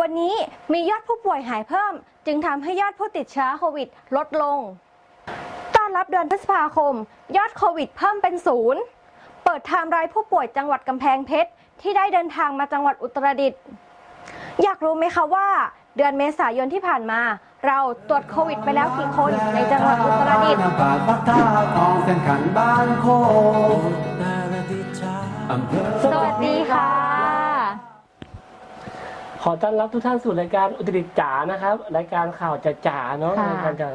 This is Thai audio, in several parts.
วันนี้มียอดผู้ป่วยหายเพิ่ม จึงทำให้ยอดผู้ติดเชื้อโควิด ลดลง ต้อนรับเดือนพฤษภาคม ยอดโควิดเพิ่มเป็นศูนย์เปิดทม์ไล่ผู้ป่วยจังหวัดกำแพงเพชรที่ได้เดินทางมาจังหวัดอุตรดิตถ์อยากรู้ไหมคะว่า เดือนเมษายนที่ผ่านมา เราตรวจโควิดไปแล้วกี่คนในจังหวัดอุตรดิตถ์น้ำปาดปักท่าทองเส้นขันบ้านโคสวัสดี ขอต้อนรับทุกท่านสู่รายการอุตริจ๋านะครับ รายการข่าวจ๋าจ๋าๆเนาะค่ะ รายการจ๋า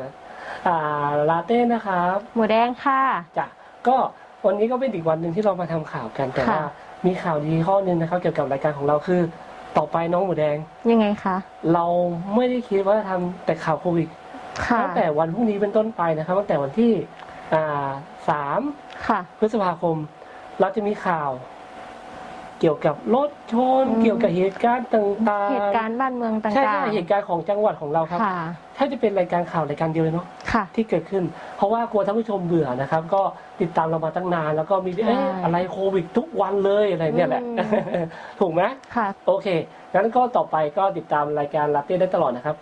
อ่าลาเต้นะครับหมูแดงค่ะ จ้ะก็วันนี้ก็เป็นอีกวันหนึ่งที่เรามาทำข่าวกันแต่ค่ะว่ามีข่าวดีข้อหนึงนะครับ เกี่ยวกับรายการของเราคือ ต่อไปน้องหมูแดง ยังไงคะ เราไม่ได้คิดว่าจะทำแต่ข่าวโควิดค่ะ ตั้งแต่วันพรุ่งนี้เป็นต้นไปนะครับตั้งแต่วันที่อ่าสามค่ะ พฤษภาคม เราจะมีข่าว เกี่ยวกับรถชนอืมเกี่ยวกับเหตุการณ์ต่างๆเหตุการณ์บ้านเมืองต่างๆใช่ใช่เหตุการณ์ของจังหวัดของเราครับค่ะถ้าจะเป็นรายการข่าวรายการเดียวเลยเนาะค่ะที่เกิดขึ้น เพราะว่ากลัวท่านผู้ชมเบื่อนะครับ ก็ติดตามเรามาตั้งนาน แล้วก็มีใช่เอ๊ะอะไรโควิดทุกวันเลยอะไรเนี่ยแหละอืมถูกไหมค่ะโอเคงั้นก็ต่อไปก็ติดตามรายการลาเต้ได้ตลอดนะครับ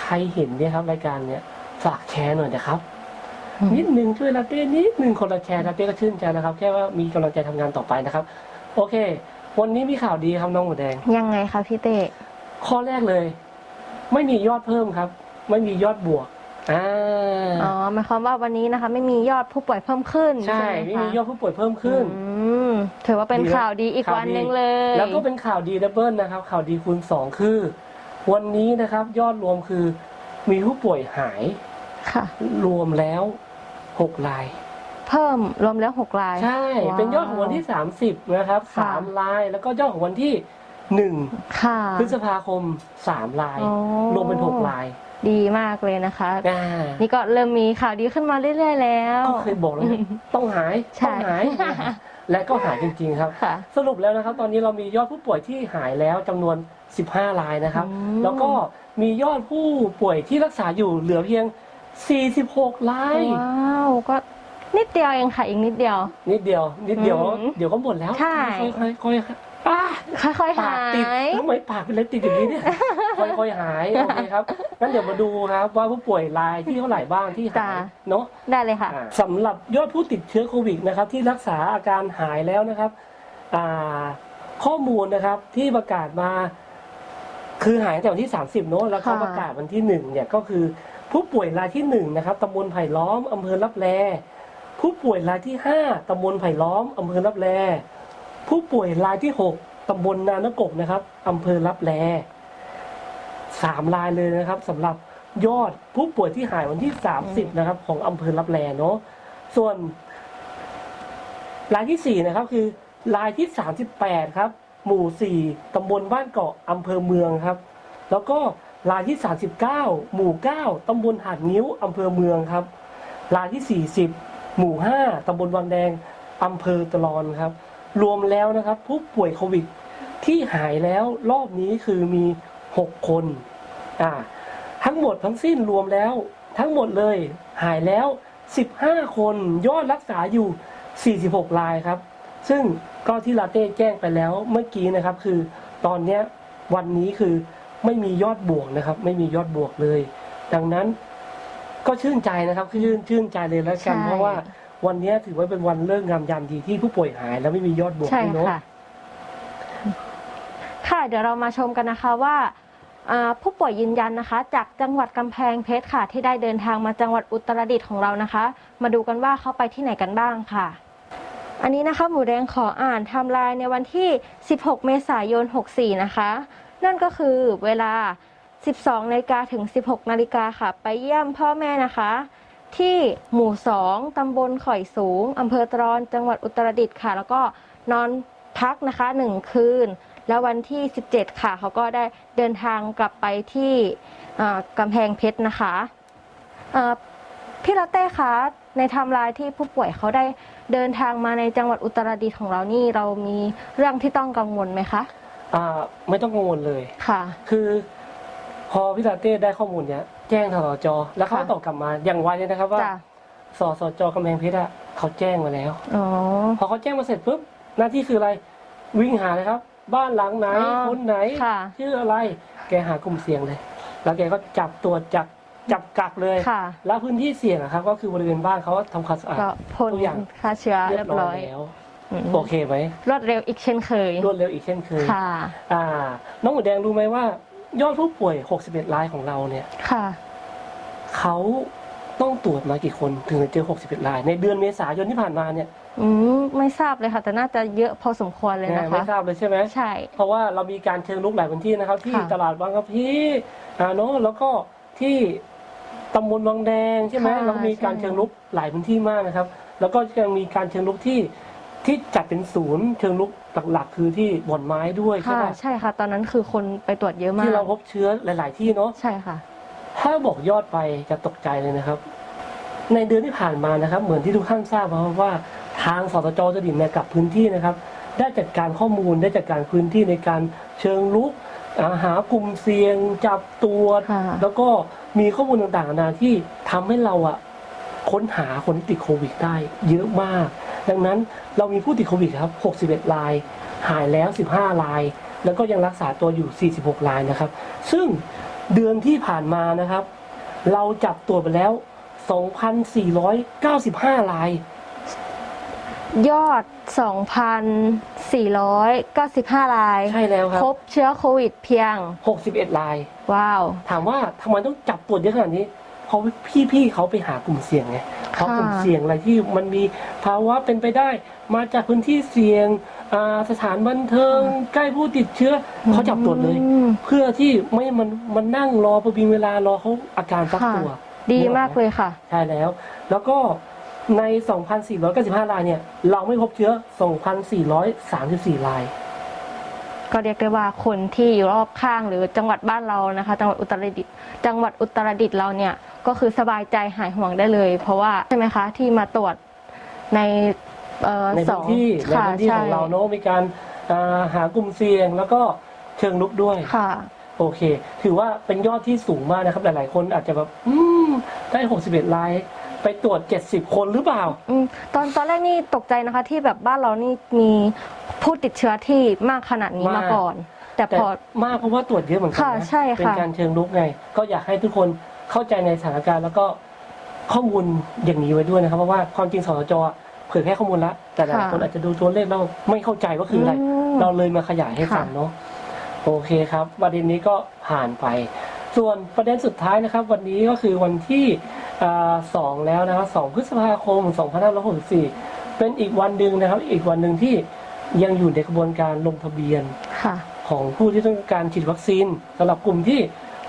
ใครเห็นเนี่ยครับรายการเนี้ยฝากแชร์หน่อยนะครับอืมนิดนึงช่วยลาเต้นิดนึงคนละแชร์ลาเต้ก็ชื่นใจนะครับ แค่ว่ามีกำลังใจทำงานต่อไปนะครับ โอเค วันนี้มีข่าวดีครับน้องหมูแดง ยังไงคะพี่เต้ข้อแรกเลย ไม่มียอดเพิ่มครับ ไม่มียอดบวกอ่าอ๋อหมายความว่าวันนี้นะคะ ไม่มียอดผู้ป่วยเพิ่มขึ้นใช่ไหไม่มีคะยอดผู้ป่วยเพิ่มขึ้น อืมถือว่าเป็นดีนะข่าวดีอีกข่าววันดีหนึ่งเลยแล้วก็เป็นข่าวดีดับเบิลนะครับ ข่าวดีคูณสองคือ วันนี้นะครับ ยอดรวมคือ มีผู้ป่วยหายค่ะ รวมแล้วหกราย เพิ่มรวมแล้วหกรายใช่ ว้าว เป็นยอดของวันที่สามสิบนะครับค่ะ สามราย แล้วก็ยอดของวันที่หนึ่งค่ะพฤษภาคมสามราย อ๋อ รวมเป็นหกรายดีมากเลยนะคะ อ่านี่ก็เริ่มมีข่าวดีขึ้นมาเรื่อย ๆ แล้ว ก็เคยบอกแล้วไงต้องหาย ใช่ ต้องหาย และก็หายจริง ๆ ครับ ค่ะ สรุปแล้วนะครับ ตอนนี้เรามียอดผู้ป่วยที่หายแล้วจำนวน 15 รายนะครับ อืม แล้วก็มียอดผู้ป่วยที่รักษาอยู่เหลือเพียง 46 ราย ว้าว ก็ นิดเดียวเองค่ะอีกนิดเดียว นิดเดียว นิดเดียว อืมเดี๋ยวก็หมดแล้วใช่ ค่อยๆค่อยๆอะค่อยๆปาหากติดย ทำไมปากเป็นเล็บติดอย่างนี้เนี่ย ค่อยๆหายโอเคครับงั้นเดี๋ยวมาดูครับว่าผู้ป่วยรายที่เท่าไหร่บ้างที่หาจ้ะ ยเนาะ ได้เลยค่ะอ่าสำหรับยอดผู้ติดเชื้อโควิดนะครับที่รักษาอาการหายแล้วนะครับอ่าข้อมูลนะครับที่ประกาศมา คือหายตั้งแต่วันที่ 30เนอะแล้วเขาค่ะ ประกาศวันที่หนึ่งเนี่ยก็คือผู้ป่วยรายที่หนึ่งนะครับตำบลไผ่ล้อมอำเภอรับแล ผู้ป่วยรายที่ห้าตำบลไผ่ล้อม อำเภอรับแล ผู้ป่วยรายที่หกตำบลนานกกนะครับ อำเภอรับแลสามรายเลยนะครับสำหรับยอดผู้ป่วยที่หายวันที่ 30 นะครับ ของอำเภอรับแลเนาะ ส่วนรายที่สี่นะครับ คือรายที่สามสิบแปดครับ หมู่สี่ตำบลบ้านเกาะอำเภอเมืองครับ แล้วก็รายที่สามสิบเก้าหมู่เก้าตำบลหาดนิ้วอำเภอเมืองครับ รายที่สี่สิบ หมู่ห้าตำบลวังแดงอำเภอตะลอนครับ รวมแล้วนะครับ ผู้ป่วยโควิดที่หายแล้วรอบนี้คือมีหกคนอ่าทั้งหมดทั้งสิ้นรวมแล้ว ทั้งหมดเลยหายแล้ว 15 คนยอดรักษาอยู่ 46 รายครับ ซึ่งก็ที่ลาเต้แจ้งไปแล้วเมื่อกี้นะครับ คือตอนเนี้ยวันนี้คือไม่มียอดบวกนะครับ ไม่มียอดบวกเลย ดังนั้น ก็ชื่นใจนะครับคือชื่นชื่นใจเลยแล้วกัน ใช่ เพราะว่าวันเนี้ยถือว่าเป็นวันเลิกงามยามดีที่ผู้ป่วยหายแล้วไม่มียอดบวกใช่ด้วยเนาะ ค่ะ ค่ะ เดี๋ยวเรามาชมกันนะคะว่าอ่าผู้ป่วยยืนยันนะคะ จากจังหวัดกำแพงเพชรค่ะ ที่ได้เดินทางมาจังหวัดอุตรดิตถ์ของเรานะคะ มาดูกันว่าเขาไปที่ไหนกันบ้างค่ะ อันนี้นะคะหมูแดงขออ่านไทม์ไลน์ในวันที่ 16 เมษายน 64 นะคะ นั่นก็คือเวลา 12นาฬิกาถึง 16นาฬิกาค่ะ ไปเยี่ยมพ่อแม่นะคะ ที่หมู่ 2 ตำบลข่อยสูง อำเภอตรอน จังหวัดอุตรดิตถ์ค่ะ แล้วก็นอนพักนะคะ 1 คืน แล้ววันที่ 17 ค่ะ เขาก็ได้เดินทางกลับไปที่อ่ากำแพงเพชรนะคะอ่าพี่ลาเต้คะในไทม์ไลน์ที่ผู้ป่วยเขาได้เดินทางมาในจังหวัดอุตรดิตถ์ของเรานี่เรามีเรื่องที่ต้องกังวลไหมคะอ่าไม่ต้องกังวลเลยค่ะ คือ พอพี่ลาเต้ได้ข้อมูลเนี้ยแจ้งทางสจแล้วเขาค่ะ ตอบกลับมาอย่างไวเลยนะครับว่าจ้ะสสจกำแพงเพชรอะเขาแจ้งมาแล้ว อ๋อ พอเขาแจ้งมาเสร็จปุ๊บหน้าที่คืออะไรวิ่งหาเลยครับ บ้านหลังไหนอ๋อคนไหนค่ะ ชื่ออะไรแกหากลุ่มเสี่ยงเลย แล้วแกก็จับตรวจจับจับกักเลย ค่ะแล้วพื้นที่เสี่ยงอะครับก็คือบริเวณบ้านเขาก็ทำความสะอาด ก็พ่นทุกอย่าง ฆ่าเชื้อเรีเรียยบบร้ร้ออยยแล้วอืมโอเคไหมรวดเร็วอีกเช่นเคยรวดเร็วอีกเช่นเคยค่ะ อ่า น้องหมูแดงรู้ไหมว่า ยอดผู้ป่วย 61 รายของเราเนี่ยค่ะ เขาต้องตรวจมากี่คนถึงจะเจอ 61 ราย ในเดือนเมษายนที่ผ่านมาเนี่ยอืมไม่ทราบเลยค่ะ แต่น่าจะเยอะพอสมควรเลยนะไม่คะ ทราบเลยใช่ไหมใช่ เพราะว่าเรามีการเชิงลุกหลายพื้นที่นะครับ ที่ค่ะ ตลาดบางกะพีอ่าเนาะแล้วก็ที่ตำบลวังแดงใช่ไหมค่ะแล้วมีการใช่ เชิงลุกหลายพื้นที่มากนะครับ แล้วก็ยังมีการเชิงลุกที่ ที่จัดเป็นศูนย์เชิงลุกหลักๆ คือที่บ่อนไม้ด้วยใช่ค่ะไหมใช่ค่ะ ตอนนั้นคือคนไปตรวจเยอะมากที่เราพบเชื้อหลาย ๆ ที่เนาะใช่ค่ะ ถ้าบอกยอดไปจะตกใจเลยนะครับ ในเดือนที่ผ่านมานะครับ เหมือนที่ทุกท่านทราบนะครับว่า ทางสตจจะดิ่งในกับพื้นที่นะครับ ได้จัดการข้อมูลได้จัดการพื้นที่ในการเชิงลุกอ่าหากลุ่มเสี่ยงจับตัว ค่ะ แล้วก็มีข้อมูลต่างๆนานาที่ทำให้เราอะ ค้นหาคนที่ติดโควิดได้เยอะมาก ดังนั้นเรามีผู้ติดโควิดครับ 61 ราย หายแล้ว 15 ราย แล้วก็ยังรักษาตัวอยู่ 46 รายนะครับ ซึ่งเดือนที่ผ่านมานะครับ เราจับตัวไปแล้ว 2,495 ราย ยอด 2,495 ราย ใช่แล้วครับ พบเชื้อโควิดเพียง 61 ราย ว้าว ถามว่าทำไมต้องจับตรวจเยอะขนาดนี้ เพราะพี่ๆเขาไปหากลุ่มเสี่ยงไงเพราะกลุ่มเสี่ยงอะไรที่มันมีภาวะเป็นไปได้ มาจากพื้นที่เสี่ยงอ่าสถานบันเทิงใกล้ผู้ติดเชื้อเขาจับตรวจเลยอืมเพื่อที่ไม่ให้มันมันนั่งรอประวิงเวลารอเขาอาการฟักตัวค่ะดีมากเลยค่ะ ใช่แล้ว แล้วก็ใน 2,495รายเนี่ย เราไม่พบเชื้อ 2,434ราย ก็เรียกได้ว่าคนที่อยู่รอบข้างหรือจังหวัดบ้านเรานะคะ จังหวัดอุตรดิตถ์จังหวัดอุตรดิตถ์เราเนี่ย ก็คือสบายใจหายห่วงได้เลย เพราะว่าใช่ไหมคะที่มาตรวจในเอ่อในสพื้อนงที่ในค่ะพื้นที่ใช่ของเราเนอะมีการอ่าหากลุ่มเสี่ยงแล้วก็เชิงลุกด้วย ค่ะ โอเค ถือว่าเป็นยอดที่สูงมากนะครับ หลาย ๆ คนอาจจะแบบอืมได้ 61รายไปตรวจ 70 คนหรือเปล่า อืมตอนตอนแรกนี่ตกใจนะคะที่แบบบ้านเรานี่มีผู้ติดเชื้อที่มากขนาดนี้มามาก ก่อน แต่แต่พอ มากเพราะว่าตรวจเยอะเหมือนกัค่ะนะใช่ค่ะ เป็นการเชิงลุกไง ก็อยากให้ทุกคน เข้าใจในสถานการณ์แล้วก็ข้อมูลอย่างนี้ไว้ด้วยนะครับ เพราะว่าความจริงสสจเผยแพร่ข้อมูลแล้วแต่หลายคนอาจจะดูตัวเลขแล้วไม่เข้าใจว่าคืออะไรมเราเลยมาขยายให้ฟังค่ะเนาะโอเคครับ ประเด็นนี้ก็ผ่านไป ส่วนประเด็นสุดท้ายนะครับ วันนี้ก็คือวันที่อ่าสองแล้วนะครับสองพฤษภาคม 2564 เป็นอีกวันหนึ่งนะครับ อีกวันหนึ่งที่ยังอยู่ในกระบวนการลงทะเบียนค่ะของผู้ที่ต้องการฉีดวัคซีนสำหรับกลุ่มที่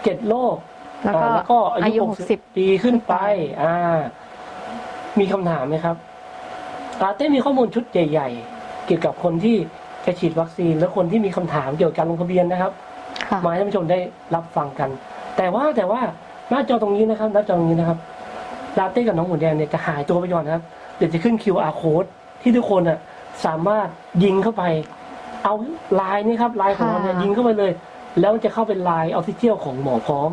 เจ็ดโรค แล้วก็อ่าแล้วก็อาอายุยุ60ปีขึ้นไป อ่า มีคำถามไหมครับอาเต้มีข้อมูลชุดใหญ่ ๆ เกี่ยวกับคนที่จะฉีดวัคซีน และคนที่มีคำถามเกี่ยวกับการลงทะเบียนนะครับ ค่ะ มาให้ท่านผู้ชมได้รับฟังกัน แต่ว่าแต่ว่าหน้าจอตรงนี้นะครับหน้าจอตรงนี้นะครับลาเต้กับน้องหมูแดงเนี่ยจะหายตัวไปก่อนนะครับ เดี๋ยวจะขึ้น QR code ที่ทุกคนอะสามารถยิงเข้าไป เอาไลน์นี่ครับไลน์ของเราเนี่ยค่ะ ยิงเข้าไปเลย แล้วมันจะเข้าเป็นไลน์ออฟฟิเชียลของหมอพร้อม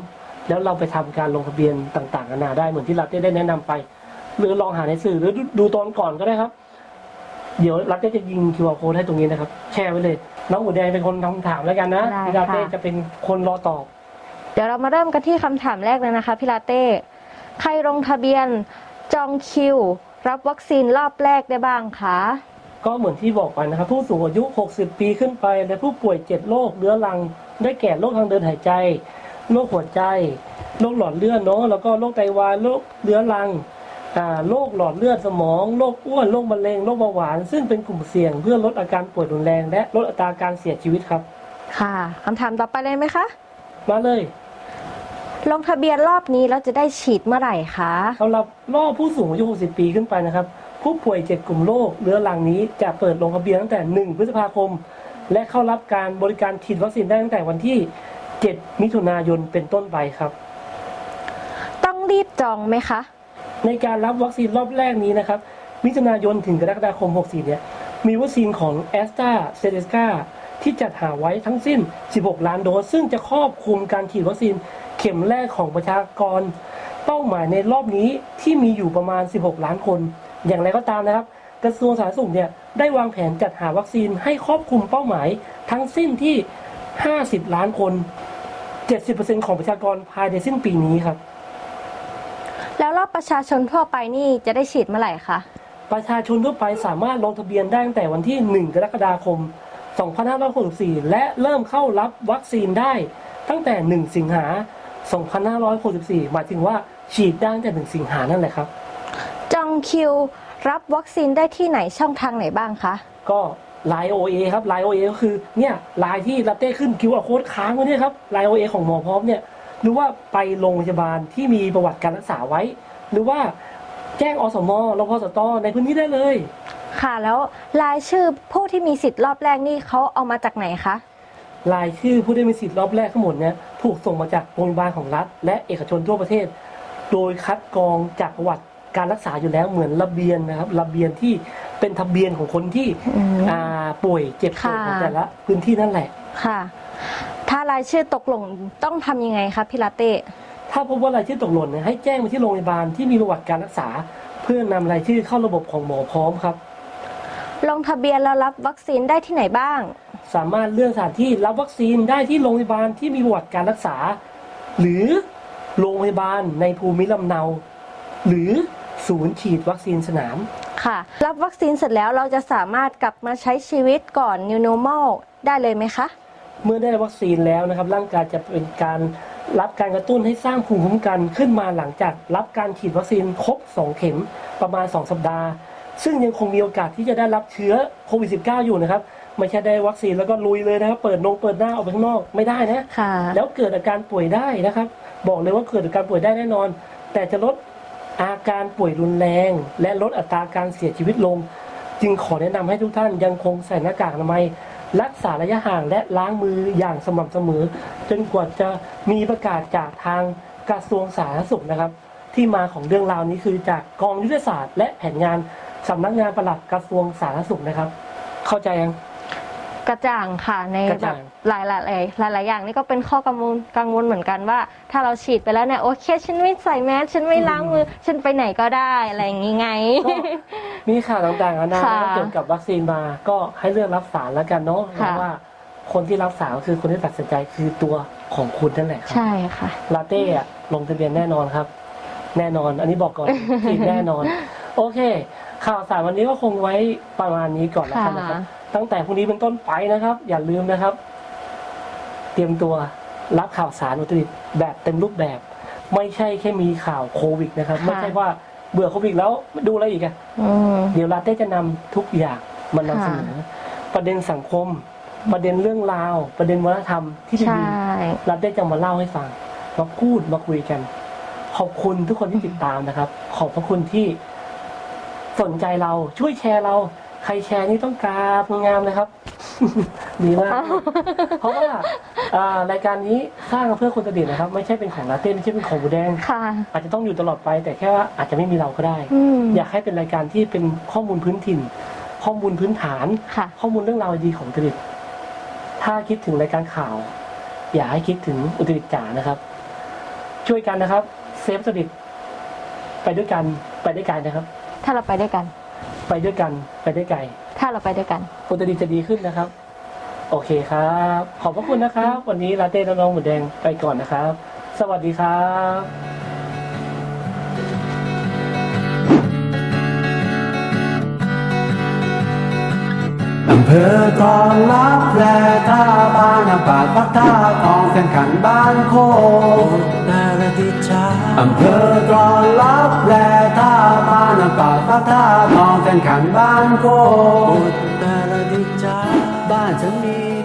แล้วเราไปทำการลงทะเบียนต่างๆนานาได้เหมือนที่ลาเต้ได้แนะนำไป หรือลองหาในสื่อหรือดูดูตอนก่อนก็ได้ครับ เดี๋ยวลาเต้จะยิง QR code ให้ตรงนี้นะครับ แชร์ไว้เลย น้องหมูแดงเป็นคนทำถามแล้วกันนะได้พี่ลาเต้ค่ะจะเป็นคนรอตอบ เดี๋ยวเรามาเริ่มกันที่คำถามแรกเลยนะคะพี่ลาเต้ใครลงทะเบียนจองคิว รับวัคซีนรอบแรกได้บ้างคะก็เหมือนที่บอกไปนะครับ ผู้สูงอายุ 60 ปีขึ้นไป และผู้ป่วย 7 โรคเรื้อรัง ได้แก่โรคทางเดินหายใจ โรคหัวใจโรคหลอดเลือดเนาะแล้วก็โรคไตวายโรคเรื้อรังอ่าโรคหลอดเลือดสมองโรคอ้วนโรคมะเร็งโรคเบาหวาน ซึ่งเป็นกลุ่มเสี่ยงเพื่อลดอาการป่วยรุนแรง และลดอัตราการเสียชีวิตครับ ค่ะคำถามต่อไปเลยไหมคะ มาเลย ลงทะเบียนรอบนี้แล้วจะได้ฉีดเมื่อไหร่คะสำหรับรอบผู้สูงอายุ 60 ปีขึ้นไปนะครับ ผู้ป่วย 7 กลุ่มโรคเรื้อรังนี้จะเปิดลงทะเบียนตั้งแต่ 1 พฤษภาคม และเข้ารับการบริการฉีดวัคซีนได้ตั้งแต่วันที่ 7 มิถุนายนเป็นต้นไปครับ ต้องรีบจองไหมคะ ในการรับวัคซีนรอบแรกนี้นะครับ มิถุนายนถึงกรกฎาคม 64 เนี่ย มีวัคซีนของแอสตราเซเนกาที่จัดหาไว้ทั้งสิ้น 16 ล้านโดส ซึ่งจะครอบคลุมการฉีดวัคซีนเข็มแรกของประชากร เป้าหมายในรอบนี้ที่มีอยู่ประมาณ 16 ล้านคน อย่างไรก็ตามนะครับ กระทรวงสาธารณสุขเนี่ยได้วางแผนจัดหาวัคซีนให้ครอบคลุมเป้าหมายทั้งสิ้นที่ 50 ล้านคน 70%ของประชากรภายในสิ้นปีนี้ครับ แล้วรอบประชาชนทั่วไปนี่จะได้ฉีดเมื่อไหร่คะ ประชาชนทั่วไปสามารถลงทะเบียนได้ตั้งแต่วันที่ 1 กรกฎาคม 2564 และเริ่มเข้ารับวัคซีนได้ตั้งแต่ 1 สิงหา 2564 หมายถึงว่าฉีดได้ตั้งแต่ 1 สิงหานั่นแหละครับ จองคิวรับวัคซีนได้ที่ไหนช่องทางไหนบ้างคะ ก็ ไลน์ OA ครับไลน์ OA ก็คือเนี่ยไลน์ที่รับเต้ขึ้นคิวอาโค้ดค้างไว้เนี่ยครับไลน์ OA ของหมอพร้อมเนี่ยหรือว่าไปโรงพยาบาลที่มีประวัติการรักษาไว้ หรือว่าแจ้งอสมรพสตในพื้นที่ได้เลย ค่ะแล้วรายชื่อผู้ที่มีสิทธิ์รอบแรกนี่เขาเอามาจากไหนคะรายชื่อผู้ได้มีสิทธิ์รอบแรกทั้งหมดเนี่ยถูกส่งมาจากโรงพยาบาลของรัฐ และเอกชนทั่วประเทศ โดยคัดกรองจากประวัติการรักษาอยู่แล้วเหมือนระเบียนนะครับระเบียนที่ เป็นทะเบียนของคนที่อืม อ่าป่วยเจ็บป่วยค่ะของแต่ละพื้นที่นั่นแหละ ค่ะ ถ้ารายชื่อตกหล่นต้องทำยังไงคะพี่ลาเต้ ถ้าพบว่ารายชื่อตกหล่นเนี่ยให้แจ้งไปที่โรงพยาบาลที่มีประวัติการรักษา เพื่อนำรายชื่อเข้าระบบของหมอพร้อมครับ ลงทะเบียนแล้วรับวัคซีนได้ที่ไหนบ้าง สามารถเลือกสถานที่รับวัคซีนได้ที่โรงพยาบาลที่มีประวัติการรักษา หรือโรงพยาบาลในภูมิลำเนา หรือศูนย์ฉีดวัคซีนสนาม ค่ะ รับวัคซีนเสร็จแล้วเราจะสามารถกลับมาใช้ชีวิตก่อน New Normal ได้เลยไหมคะ เมื่อได้วัคซีนแล้วนะครับ ร่างกายจะเป็นการรับการกระตุ้นให้สร้างภูมิคุ้มกันขึ้นมาหลังจากรับการฉีดวัคซีนครบ 2 เข็มประมาณ 2 สัปดาห์ ซึ่งยังคงมีโอกาสที่จะได้รับเชื้อโควิด -19 อยู่นะครับ ไม่ใช่ได้วัคซีนแล้วก็ลุยเลยนะครับ เปิดนงเปิดหน้าออกไปข้างนอกไม่ได้นะค่ะแล้วเกิดอาการป่วยได้นะครับ บอกเลยว่าเกิดอาการป่วยได้แน่นอน แต่จะลดอา การป่วยรุนแรง และลดอัตราการเสียชีวิตลง จึงขอแนะนำให้ทุกท่านยังคงใส่หน้ากากอนามัย รักษาระยะห่างและล้างมืออย่างสม่ำเสมอ จนกว่าจะมีประกาศจากทางกระทรวงสาธารณสุขนะครับ ที่มาของเรื่องราวนี้คือจากกองยุทธศาสตร์ และแผนงานสำนักงานปลัดกระทรวงสาธารณสุขนะครับ เข้าใจยัง กระจ่างค่ะในกระแบจ่าบงหลายหลายหลายหลายๆอย่างนี่ก็เป็นข้อกังวลกังวลเหมือนกันว่า ถ้าเราฉีดไปแล้วเนี่ยโอเคฉันไม่ใส่แมสฉันไม่ล้างมือ ฉันไปไหนก็ได้อะไรอย่างงี้ไง ก็มีข่าวต่างๆนานาค่ะเกี่ยวกับวัคซีนมาก็ให้เลือกรับสารแล้วกันเนาะค่ะเพราะว่าคนที่รับสารก็คือคนที่ตัดสินใจคือตัวของคุณนั่นแหละครับใช่ค่ะ ลาเต้อะลงทะเบียนแน่นอนครับ แน่นอน อันนี้บอกก่อน ฉีดแน่นอน โอเค ข่าวสารวันนี้ก็คงไว้ประมาณนี้ก่อนแล้วกันนะครับ ค่ะ ตั้งแต่พรุ่งนี้เป็นต้นไปนะครับ อย่าลืมนะครับ เตรียมตัวรับข่าวสารอุตริตแบบเต็มรูปแบบ ไม่ใช่แค่มีข่าวโควิดนะครับ ไม่ใช่ว่าเบื่อโควิดแล้วดูอะไรอีกอะอืม เดี๋ยวลาเต้จะนำทุกอย่างมานำเสนอ ประเด็นสังคม ประเด็นเรื่องราว ประเด็นวัฒนธรรมที่ใช่ ดีๆลาเต้จะมาเล่าให้ฟังมาพูดมาคุยกัน ขอบคุณทุกคนที่ติดตามนะครับ ขอบพระคุณที่สนใจเราช่วยแชร์เรา ใครแชร์นี่ต้องกราบงามๆนะครับ ดีมาก เพราะว่าอ่ารายการนี้สร้างมาเพื่อคนสนิทนะครับ ไม่ใช่เป็นของลาเต้ไม่ใช่เป็นของบูแดง ค่ะ อาจจะต้องอยู่ตลอดไป แต่แค่ว่าอาจจะไม่มีเราก็ได้ อืม อยากให้เป็นรายการที่เป็นข้อมูลพื้นถิ่น ข้อมูลพื้นฐาน ค่ะ ข้อมูลเรื่องราวดีของอุตรดิตถ์ถ้าคิดถึงรายการข่าว อย่าให้คิดถึงอุตรดิตถ์จ๋านะครับ ช่วยกันนะครับ เซฟอุตรดิตถ์ไปด้วยกัน ไปได้ไกลนะครับ ถ้าเราไปด้วยกัน ไปด้วยกันไปได้ไกล ถ้าเราไปด้วยกัน อุตรดิตถ์จะดีขึ้นนะครับ โอเคครับ ขอบพระคุณนะครับ วันนี้ลาเต้และน้องหมูแดงไปก่อนนะครับ สวัสดีครับ อำเภอตอนรับแลท่าบางอากาศปักท่าทองแข่งขันบ้านโคกนาราดิชาอำเภอตอนรับแลท่าบางอากาศปักท่าทองแข่งขันบ้านโคกนาราดิชาบ้านฉันมี